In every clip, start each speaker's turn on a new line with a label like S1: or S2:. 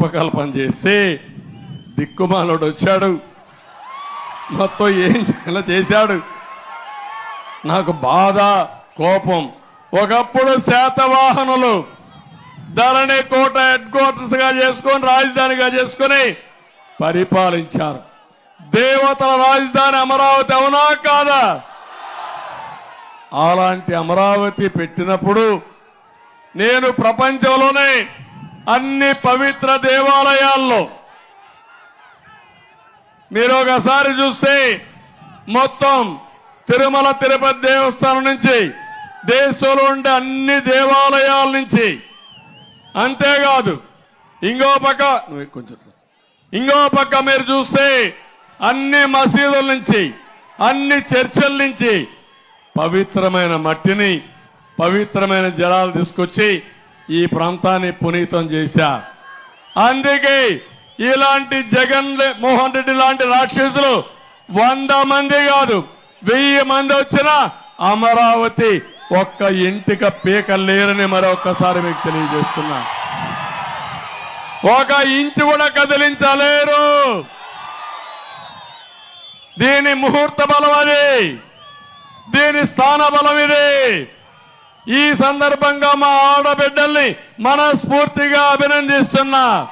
S1: రూపకల్పన చేస్తే దిక్కుమాలోడు వచ్చాడు. మొత్తం ఏం చేయాలో చేశాడు. నాకు బాధ కోపం. ఒకప్పుడు శాతవాహనులు ధరణి కోట హెడ్ క్వార్టర్స్గా చేసుకొని రాజధానిగా చేసుకొని పరిపాలించారు. దేవతల రాజధాని అమరావతి అవునా కాదా? అలాంటి అమరావతి పెట్టినప్పుడు నేను ప్రపంచంలోనే అన్ని పవిత్ర దేవాలయాల్లో. మీరు ఒకసారి చూస్తే మొత్తం తిరుమల తిరుపతి దేవస్థానం నుంచి దేశంలో ఉండే అన్ని దేవాలయాల నుంచి. అంతేకాదు ఇంకో పక్క నువ్వు కొంచెం ఇంకో పక్క మీరు చూస్తే అన్ని మసీదుల నుంచి అన్ని చర్చల నుంచి పవిత్రమైన మట్టిని పవిత్రమైన జలాలు తీసుకొచ్చి ఈ ప్రాంతాన్ని పునీతం చేశా. అందుకే ఇలాంటి జగన్ లే- మోహన్ రెడ్డి లాంటి రాక్షసులు వంద మంది కాదు వెయ్యి మంది వచ్చినా అమరావతి ఒక్క ఇంటిక పీక లేరని మరొకసారి మీకు తెలియజేస్తున్నా. ఒక ఇంచు కూడా కదిలించలేరు. దీని ముహూర్త బలం అది దీని స్థాన బలం ఇది ఈ సందర్భంగా మా ఆడబిడ్డల్ని మనస్ఫూర్తిగా అభినందిస్తున్నా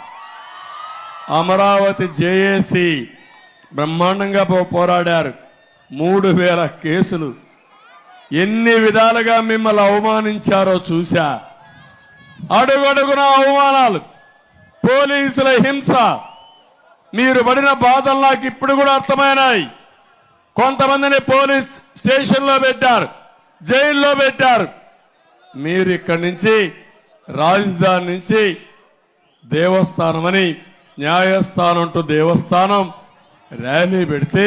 S1: అమరావతి జేఏసి బ్రహ్మాండంగా పో- పోరాడారు. మూడు వేల కేసులు. ఎన్ని విధాలుగా మిమ్మల్ని అవమానించారో చూశా. అడుగడుగున అవమానాలు. పోలీసుల హింస. మీరు పడిన బాధలు నాకు ఇప్పుడు కూడా అర్థమైనాయి. కొంతమందిని పోలీస్ స్టేషన్లో పెట్టారు. జైల్లో పెట్టారు. మీరు ఇక్కడి నుంచి రాజధాని నుంచి దేవస్థానం అని న్యాయస్థానం అంటూ దేవస్థానం ర్యాలీ పెడితే